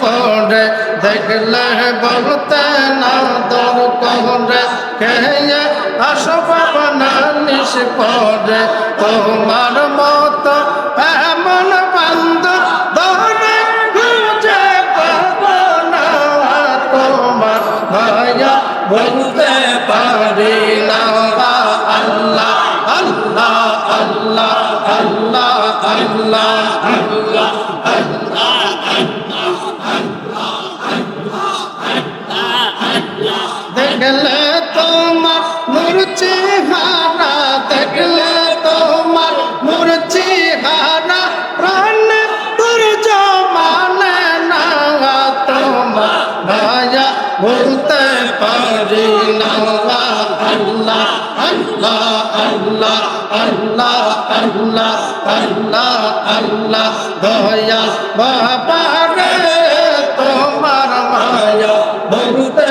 পড়ে দেখলে বলতে না দর করে কেয়া আসবাব নালিশ পড়ে তোমার মতো এমন বান্ধ ধরে খুঁজে পাবো না, তোমার ভাইয়া বলতে পারি না। আল্লাহ আল্লাহ আল্লাহ আল্লাহ আল্লাহ আল্লাহ। দেখলে তোমার মুরচি হারা দেখলে তোমার মুরচি হারা প্রাণ দুর্য মানে না তোমার ভায়া বলতে পারি না। আল্লাহ আল্লাহ আল্লাহ আল্লাহ আল্লাহ আল্লাহ আল্লাহ, দয়া বাবা রে, তোমার মায়া বলতে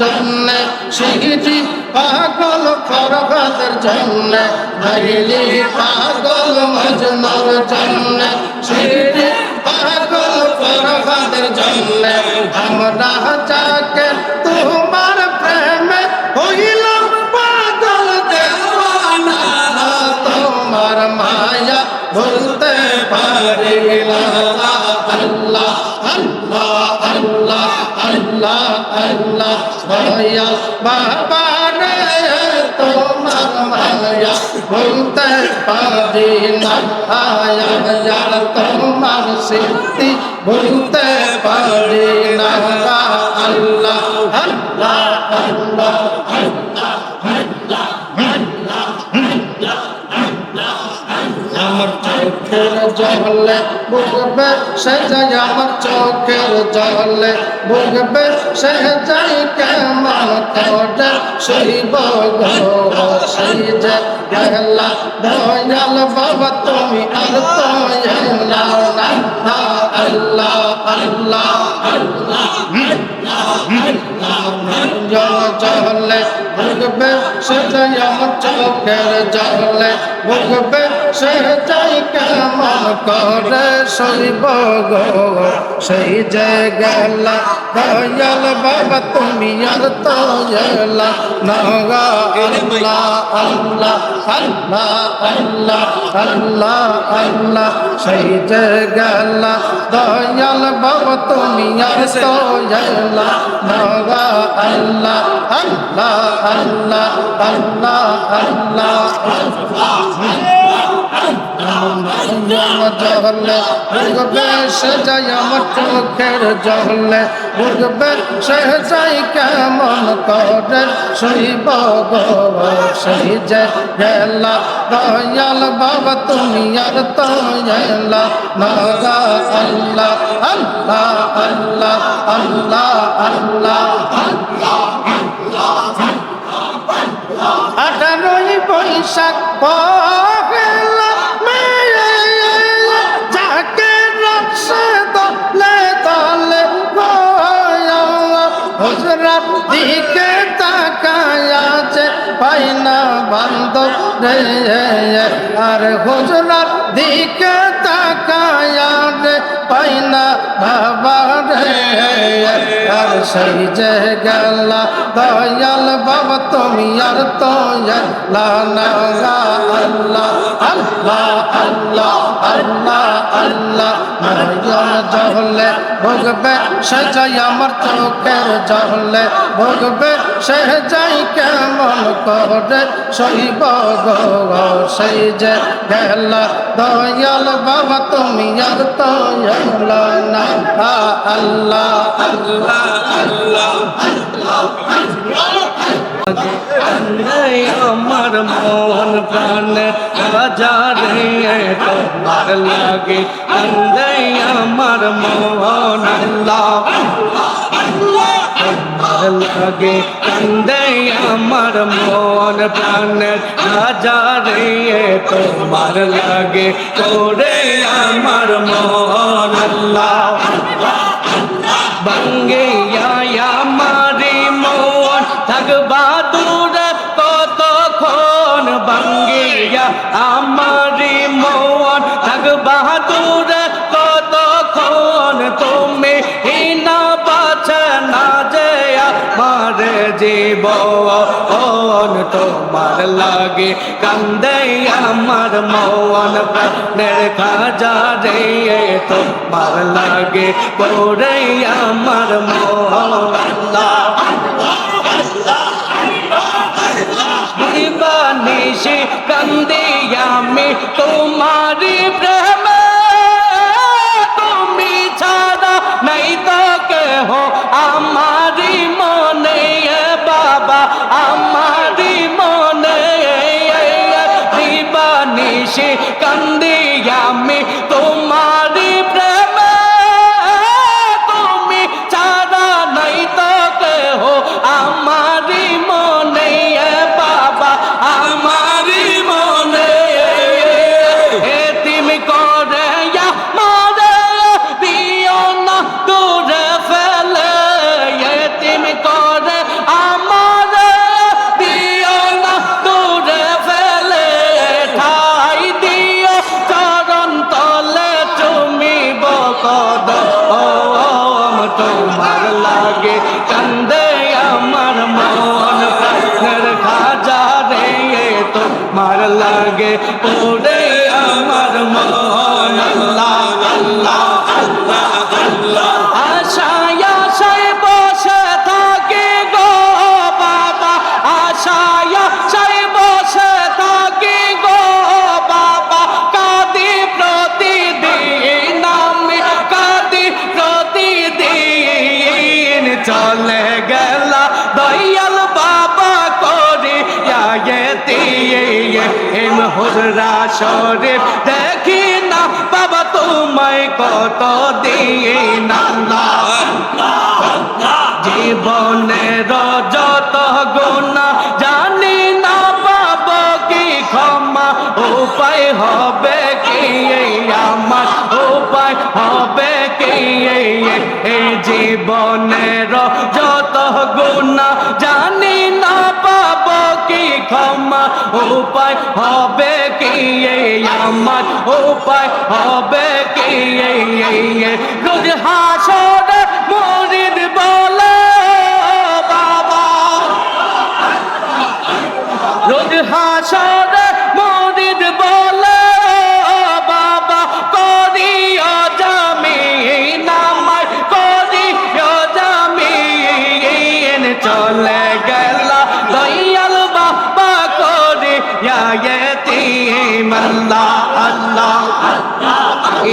জন্য শিগিরি পাগল ফরহাদের জন্য লাইলি পাগল মজনুর জন্য শিগিরি পাগল ফরহাদের জন্য, আমরা যাকে তোমার প্রেমে হইলাম পাগল দেওয়ানা, তোমার মায়া বলতে পারি না। আল্লাহ আল্লাহ আল্লাহ আল্লাহ আল্লাহ ভাইয়া বাবা রে, তোমার ভাইয়া বলতে পারি না। আয়া তোমার স্মৃতি বলতে পারি না। আল্লাহ আল্লাহ আল্লাহ আমার চোখের জলে বুঝবে সে যাই আমার চোখের জলে বুঝবে সে যাই কেমন করে শৈব গো, সেই যে গেলা দয়াল বাবা, তুমি আর তো আল্লাহ। আল্লাহ আল্লাহ জল জলে বুঝবে সে যাই আমার চোখের জলে বুঝবে সে যাই কেমন করে শৈব গো সেই যে গেলা দয়াল বাবা তুমি আর তো এলা নগা আল্লাহ আল্লাহ আল্লাহ আল্লাহ আল্লাহ আল্লাহ সেই যে গেলা দয়াল বাবা তুমি আর তো এলা নগা আল্লাহ আল্লাহ আল্লাহ আল্লাহ আল্লাহ। জহলে বুঝবে সে যাই আমার চোখের জহলে। বুঝবে সে যাই কেমন করে? শৈব সেই যে গেলা দয়াল বাবা তুমি আর তো এলা। নগা আল্লাহ আল্লাহ আল্লাহ আল্লাহ আল্লাহ আঠারোই বৈশাখ দিকে তাকায়াছে পাই না বান্ধব রে আর হজরাত দিকে তাকায়া পাই না রে আর সেই যে গেলা, দয়াল বাবা, তুমি আর তো আল্লাহ আল্লাহ আল্লাহ আল্লাহ আল্লাহ আল্লাহ। নয়ন জহলে ভোগবে, সে যাই আমার চোখের জহলে ভোগবে, সে যাই কেমন করে সইব গো, সেই যে গেলা, দয়াল বাবা, তুমি আর তো আল্লাহ আমার মন প্রাণ বাজারে তোমার লাগে নাই আমার মন আল্লাহ লাগে কান্দে আমার মন প্রাণের হাজারে তোমার লাগে করে আমার মন আল্লাহ। বঙ্গে আমারে মন থাকবা দূর কতক্ষণ বঙ্গে আমারি আমার জীবন তোমার লাগে। কান্দে আমার মন, প্রাণের খাজা রে তোমার লাগে। পড়ে আমার মন। কান্দে আমি তোমারি প্রেমে কান্দে আমার মন। প্রাণের খাজা রে তোমার লাগে ওরে আমার মন। আল্লাহ আল্লাহ আল্লাহ। হিম হুজরা শরীফ, দেখি না বাবা তোমায় কত দিন জীবনের যত গুণা জানি না পাব কি ক্ষমা, উপায় হবে কি আমার, উপায় হবে কি এই জীবনের যত গুণা জানি উপায় হবে কি? আমার উপায় হবে কি? রোজ হাসরে মরিদ বলে বাবা। রোজ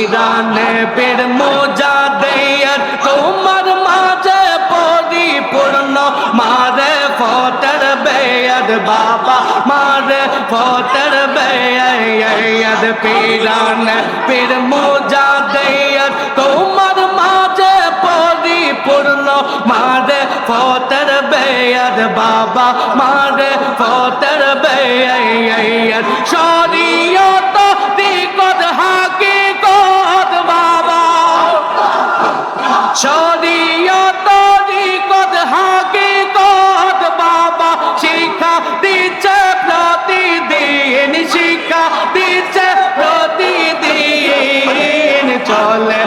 ইরানে পীর মোজা দেয়ার তোমার মাঝে পরিপূর্ণ। মারে ফটর বেয়াদ বাবা মারে ফটর বেয়াদ পীরানে পীর মোজা দেয়ার তোমার মাঝে পরিপূর্ণ। মারে ফটর বেয়াদ বাবা মারে ফটর বেয়াদ। শরীয়ত দিচ্ছে প্রতিদিন। চলে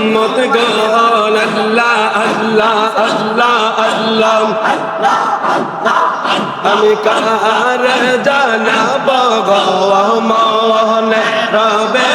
উম্মত গান আল্লাহ আল্লাহ আল্লাহ আল্লাহ। আমি কার জানাব গো মনে রবে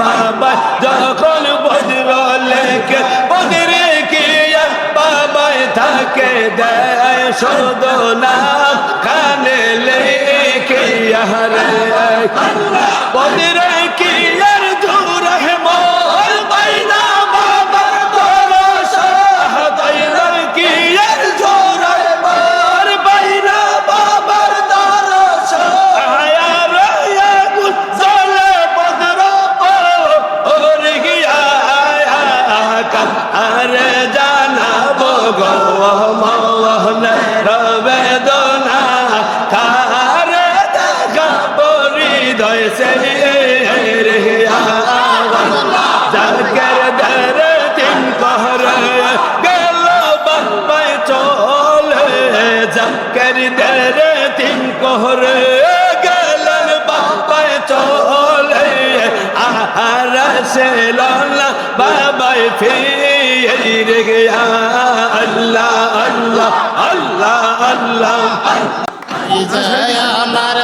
বাবা, যখন বজ্র লেখে, বজ্রে কে বাবাই তাকে দেয় শোধনা কানে লেখে আরে বজ্রে কি তিন কহর গেলেন বাবাই চলে। আহার সে ললা বাবাই ফিরে গিয়া আল্লাহ আল্লাহ আল্লাহ আল্লাহ। আমার